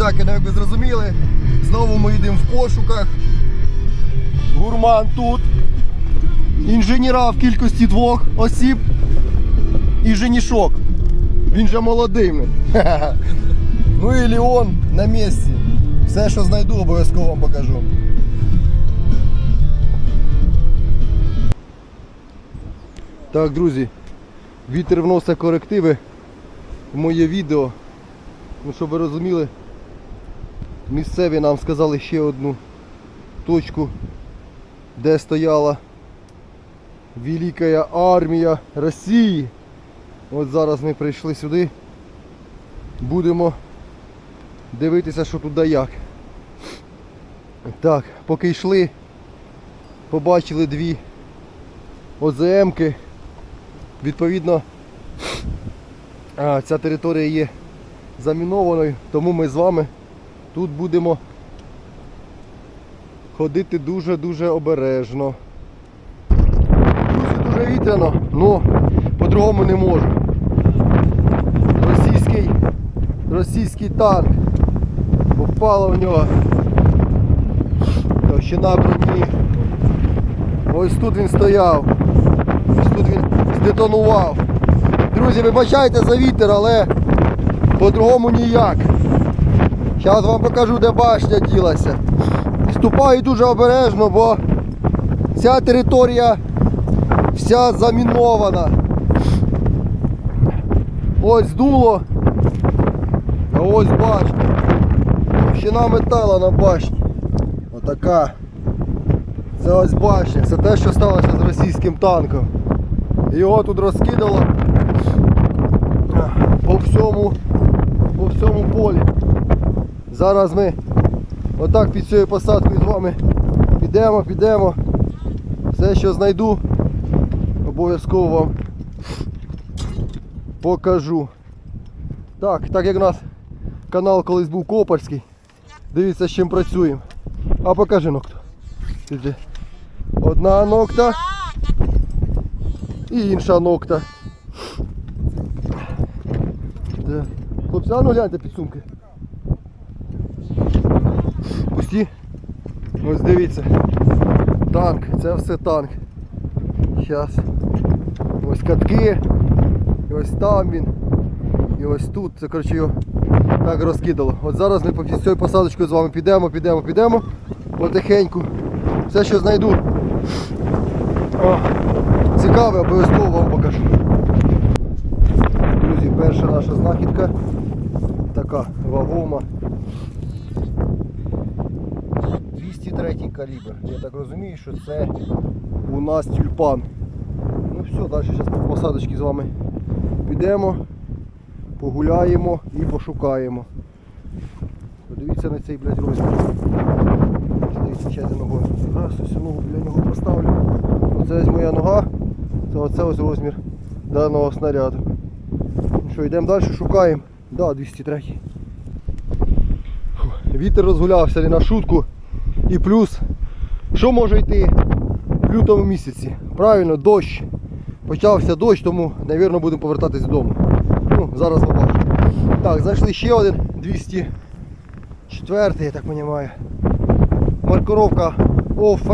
друзяки, ну як ви зрозуміли, знову ми йдемо в пошуках. Гурман тут. Інженера в кількості двох осіб і женішок. Він же молодий. Ну і Леон на місці. Все, що знайду, обов'язково вам покажу. Так, друзі, вітер вносить корективи в моє відео. Ну, щоб ви розуміли, місцеві нам сказали ще одну точку, де стояла Велика армія Росії. От зараз ми прийшли сюди. Будемо дивитися, що туди як. Так, поки йшли, побачили дві ОЗМки. Відповідно, ця територія є замінованою, тому ми з вами тут будемо ходити дуже-дуже обережно. Друзі, дуже вітряно, ну по-другому не можу. Російський, російський танк. Попало в нього. Товщина броні. Ось тут він стояв. Ось тут він здетонував. Друзі, вибачайте за вітер, але по-другому ніяк. Зараз вам покажу, де башня ділася. Ступаю дуже обережно, бо ця територія вся замінована. Ось здуло, а ось башня. Товщина метала на башні. Отака. Це ось башня. Це те, що сталося з російським танком. Його тут розкидало по всьому, по всьому полі. Зараз ми отак під цією посадкою з вами підемо, підемо. Все, що знайду, обов'язково вам покажу. Так, так як у нас канал колись був Копарський. Дивіться, з чим працюємо. А покажи ногту. Одна ногта і інша ногта. Де? Хлопці, а ну гляньте підсумки. Пусті. Ось дивіться. Танк, це все танк. Зараз. Ось катки. І ось там він. І ось тут. Це коротше його так розкидало. От зараз ми по цією посадочкою з вами підемо, підемо, підемо. Потихеньку. Все, що знайду. О, цікаве, обов'язково вам покажу. Друзі, перша наша знахідка. Така вагома. 203 калібр. Я так розумію, що це у нас тюльпан. Ну все, далі зараз по посадочці з вами підемо, погуляємо і пошукаємо. Подивіться на цей блядь, розмір. Дивіться, ще ногою. Раз, ось ногу біля нього поставлю. Оце ось моя нога, це оце ось розмір даного снаряду. Ну що, йдемо далі, шукаємо. Да, 203. Вітер розгулявся не на шутку. І плюс, що може йти в лютому місяці? Правильно, дощ. Почався дощ, тому, мабуть, будемо повертатись додому. Ну, зараз побачимо. Так, знайшли ще один 204, я так розумію. Маркировка ОФ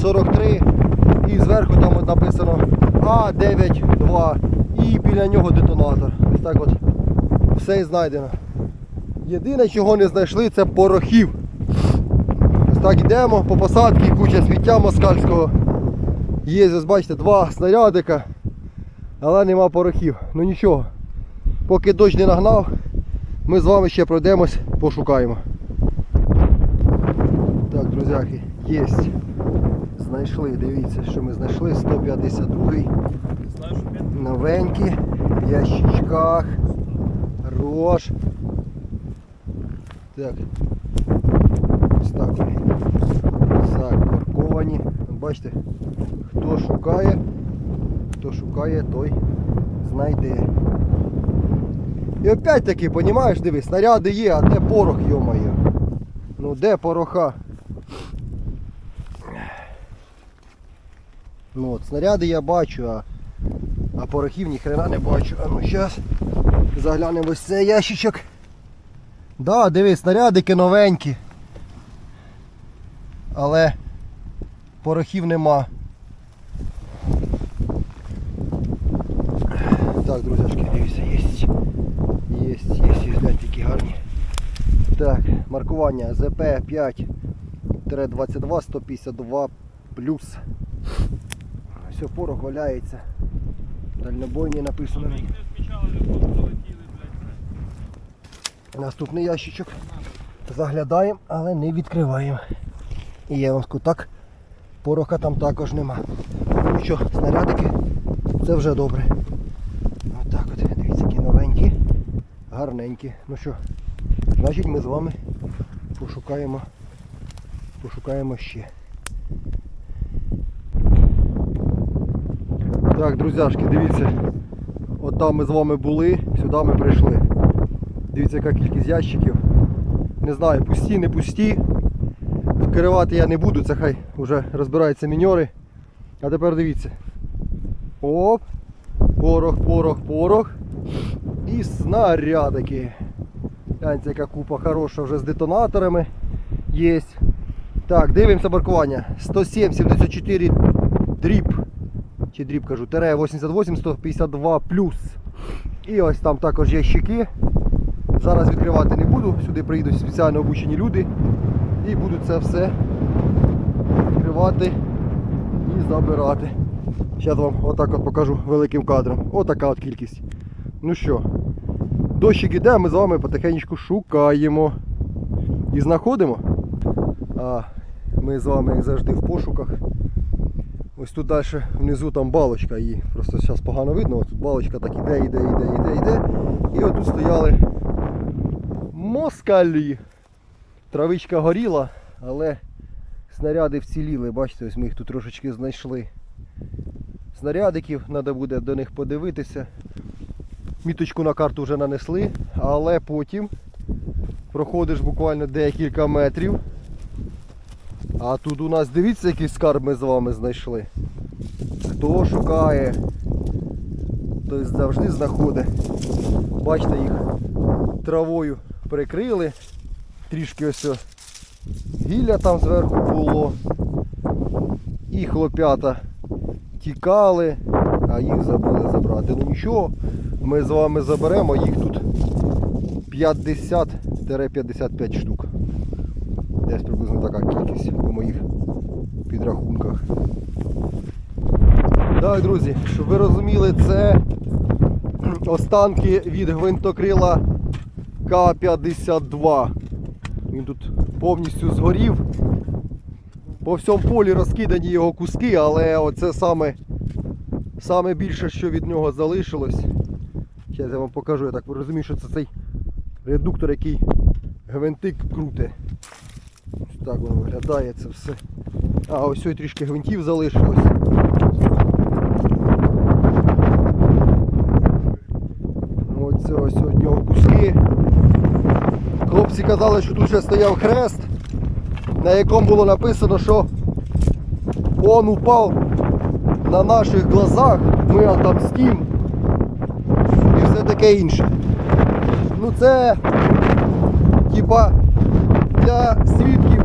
43 і зверху там от написано А92 і біля нього детонатор. Ось так от все знайдено. Єдине, чого не знайшли, це порохів. Так йдемо по посадці, куча сміття москальського. Є, ось бачите, два снарядика, але нема порохів. Ну нічого. Поки дощ не нагнав, ми з вами ще пройдемось, пошукаємо. Так, друзяки, є. Знайшли, дивіться, що ми знайшли. 152-й. Новенький, в ящичках. Рож. Так. Ось так. Закорковані. Бачите, хто шукає, хто шукає, той знайде. І опять таки, понімаєш, диви, снаряди є, а де порох, йомає. Ну де пороха? Ну от, снаряди я бачу, а, а порохів ні хрена не бачу. А ну зараз заглянемо ось цей ящичок. Да, дивись, снарядики новенькі. Але порохів нема. Так, друзяшки, дивіться, є. Є, є, є, гляньте, які гарні. Так, маркування ЗП 5-22 152 плюс. Все, порох валяється. Дальнобойні написано. Наступний ящичок. Заглядаємо, але не відкриваємо. І я вам скажу так, пороха там також нема. Ну що, снарядики, це вже добре. Отак от, дивіться, які новенькі, гарненькі. Ну що, значить ми з вами пошукаємо, пошукаємо ще. Так, друзяшки, дивіться. От там ми з вами були, сюди ми прийшли. Дивіться, яка кількість ящиків. Не знаю, пусті, не пусті. Вкривати я не буду, це хай вже розбираються міньори. А тепер дивіться. Оп! Порох, порох, порох. І снарядики. Гляньте, яка купа хороша вже з детонаторами. Є. Так, дивимося маркування. 107, 74 дріб. Чи дріб кажу, тере 88, 152 плюс. І ось там також є щики. Зараз відкривати не буду. Сюди прийдуть спеціально обучені люди і будуть це все відкривати і забирати. Зараз вам отак от покажу великим кадром. Отака от кількість. Ну що, дощик іде, ми з вами потихеньку шукаємо і знаходимо. А ми з вами, як завжди, в пошуках. Ось тут далі внизу там балочка, її просто зараз погано видно. Ось тут балочка так іде, іде, іде, іде, іде. І отут стояли москалі. Травичка горіла, але снаряди вціліли. Бачите, ось ми їх тут трошечки знайшли. Снарядиків, треба буде до них подивитися. Міточку на карту вже нанесли, але потім проходиш буквально декілька метрів. А тут у нас дивіться, який скарб ми з вами знайшли. Хто шукає, той завжди знаходить. Бачите, їх травою прикрили. Трішки ось гілля там зверху було. І хлоп'ята тікали, а їх забули забрати. Ну нічого, ми з вами заберемо, їх тут 50-55 штук. Десь приблизно така кількість по моїх підрахунках. Так, друзі, щоб ви розуміли, це останки від гвинтокрила К-52. Він тут повністю згорів. По всьому полі розкидані його куски, але оце саме, саме більше, що від нього залишилось. Зараз я вам покажу, я так розумію, що це цей редуктор, який гвинтик круте. Так воно виглядає це все. А, ось ось трішки гвинтів залишилось. Оце ось від нього куски. Хлопці казали, що тут ще стояв хрест, на якому було написано, що он упав на наших глазах, ми отомстим і все таке інше. Ну це типа для свідків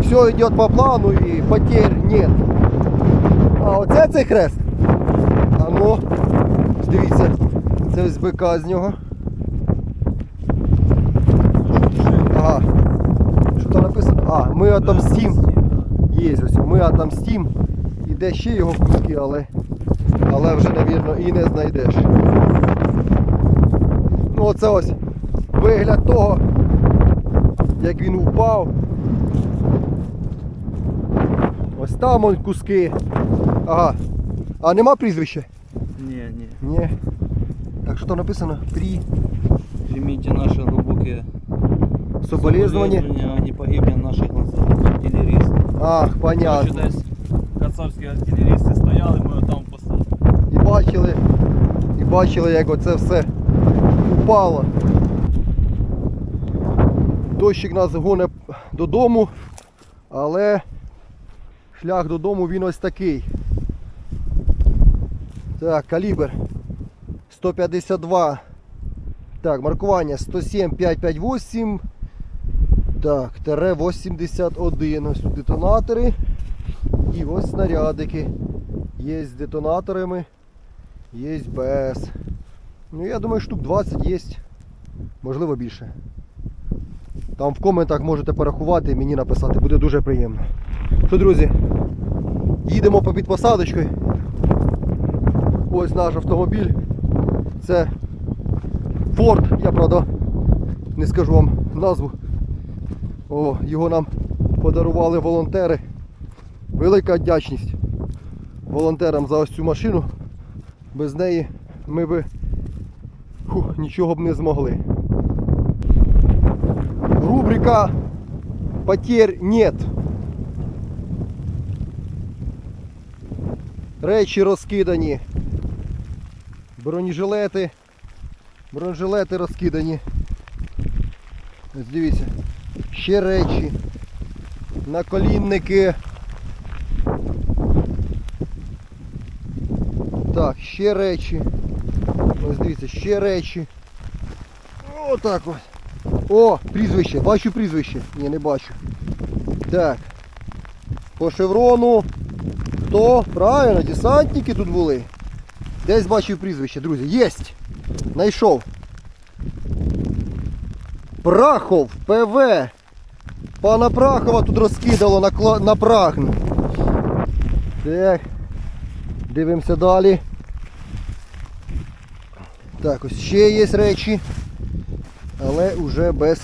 все йде по плану і потерь нет. А оце цей хрест. А ну, дивіться, це ось бика з нього. Ага. Що там написано? А, ми отомстим. Є ось, ми отомстим. І де ще його куски, але, але вже, навірно, і не знайдеш. Ну оце ось вигляд того, як він упав. Ось там он куски. Ага. А нема прізвища? Не, не. Ні. Так що там написано? При Примите наши глубокие соболезнування. соболезнования, Они погибли на наших глазах. Артиллерист. Ах, понятно. Короче, десь кацапські артилерісти стояли, ми там поставили. І бачили, і бачили, як оце все упало. Дощик нас гоне додому, але шлях додому він ось такий. Так, калібр 152 Так, маркування 107 558. Так, тере 81. Ось тут детонатори. І ось снарядики. Є з детонаторами, є без. Ну, я думаю, штук 20 є. Можливо більше. Там в коментах можете порахувати і мені написати, буде дуже приємно. Що, друзі, їдемо по підпосадочкою. Ось наш автомобіль. Це Ford, я правда не скажу вам назву. О, його нам подарували волонтери. Велика вдячність волонтерам за ось цю машину. Без неї ми фух, нічого б не змогли. Рубрика Потерь нет. Речі розкидані. Бронежилети. Бронежилети розкидані. Ось дивіться. Ще речі. Наколінники. Так, ще речі. Ось дивіться, ще речі. Отак ось. О, прізвище, бачу прізвище. Ні, не бачу. Так. По шеврону. Хто? Правильно, десантники тут були. Десь бачив прізвище, друзі. Єсть! Найшов. Прахов, ПВ. Пана Прахова тут розкидало на, кла... на прагн. Так. Дивимося далі. Так, ось ще є речі, але вже без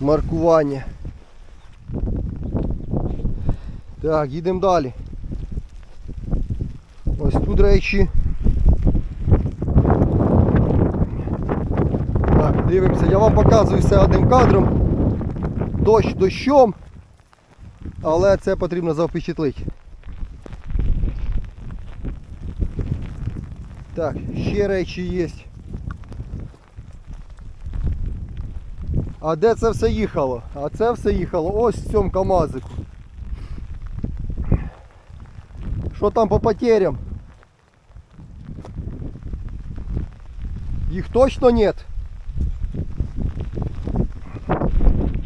маркування. Так, їдемо далі. Ось тут речі. Так, дивимося, я вам показую все одним кадром. Дощ дощом, але це потрібно запечатлити. Так, ще речі є. А де це все їхало? А це все їхало ось в цьому КАМАЗику. Що там по потерям? Їх точно нет?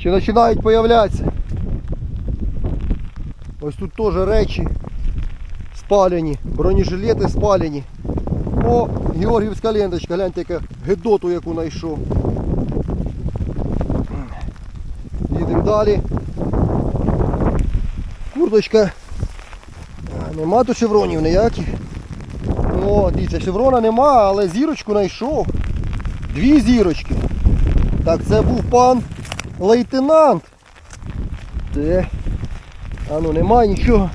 Чи починають появлятися? Ось тут теж речі спалені, бронежилети спалені. О, Георгіївська ленточка, гляньте, яка гедоту яку знайшов. Їдемо далі. Курточка. Нема тут шевронів ніяких. О, дивіться, шеврона нема, але зірочку знайшов. Дві зірочки. Так, це був пан лейтенант. Де? А ну нема нічого.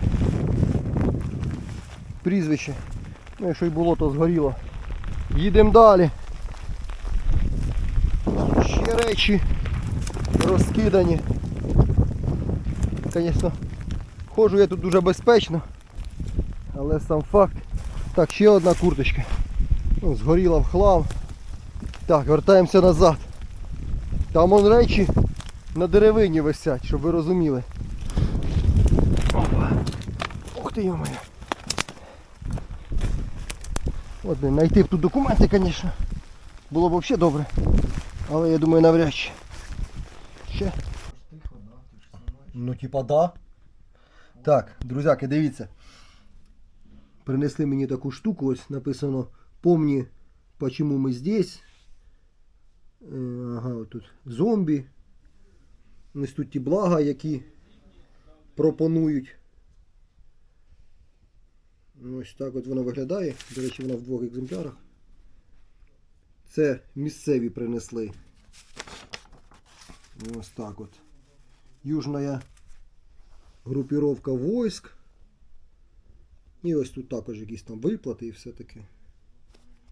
Прізвище. Ну, якщо й було, то згоріло. Їдемо далі. Ще речі розкидані. Звісно, ходжу я тут дуже безпечно, але сам факт. Так, ще одна курточка. Ну, згоріла в хлам. Так, вертаємося назад. Там он речі на деревині висять, щоб ви розуміли. Опа. Ух ти йо От блин, знайти тут документи, звісно. Було б взагалі добре. Але я думаю навряд чи. Ще. Ну типа да. Так, друзяки, дивіться. Принесли мені таку штуку, ось написано Помні, почему ми здесь. Е, Ага, тут зомбі. Тут ті блага, які пропонують. Ось так от вона виглядає. До речі, вона в двох екземплярах. Це місцеві принесли. Ось так от. Южна групіровка войск. І ось тут також якісь там виплати і все таке.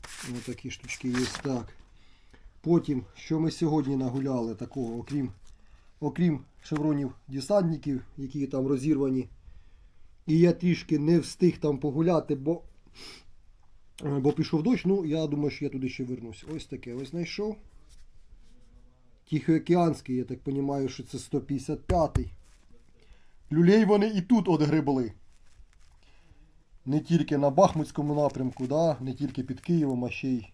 Ось такі штучки є так. Потім, що ми сьогодні нагуляли такого, окрім, окрім шевронів десантників, які там розірвані. І я трішки не встиг там погуляти, бо, е, бо пішов дощ. Ну, я думаю, що я туди ще вернусь. Ось таке ось знайшов. Тихоокеанський, я так розумію, що це 155-й. Люлей вони і тут одгребли. Не тільки на Бахмутському напрямку, да? не тільки під Києвом, а ще й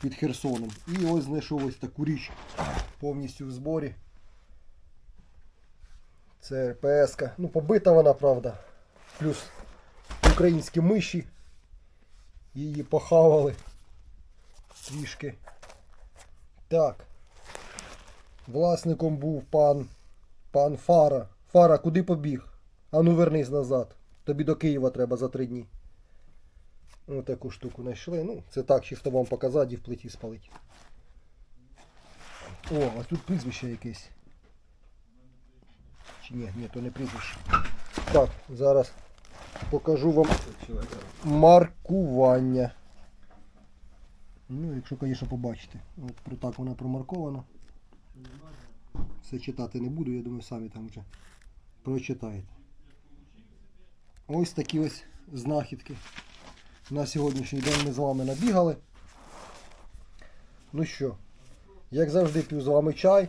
під Херсоном. І ось знайшов ось таку річ повністю в зборі. Це РПС. Ну, побита вона, правда. Плюс українські миші. Її похавали трішки. Так. Власником був пан, пан Фара. Фара, куди побіг? Ану вернись назад. Тобі до Києва треба за три дні. Ось таку штуку знайшли. Ну, це так, чисто вам показати і в плиті спалить. О, а тут прізвище якесь. Ні, ні, то не прізвище. Так, зараз покажу вам маркування. Ну, якщо, звісно, побачите. От так вона промаркована. Все читати не буду, я думаю, самі там вже прочитаєте. Ось такі ось знахідки. На сьогоднішній день ми з вами набігали. Ну що, як завжди, п'ю з вами чай.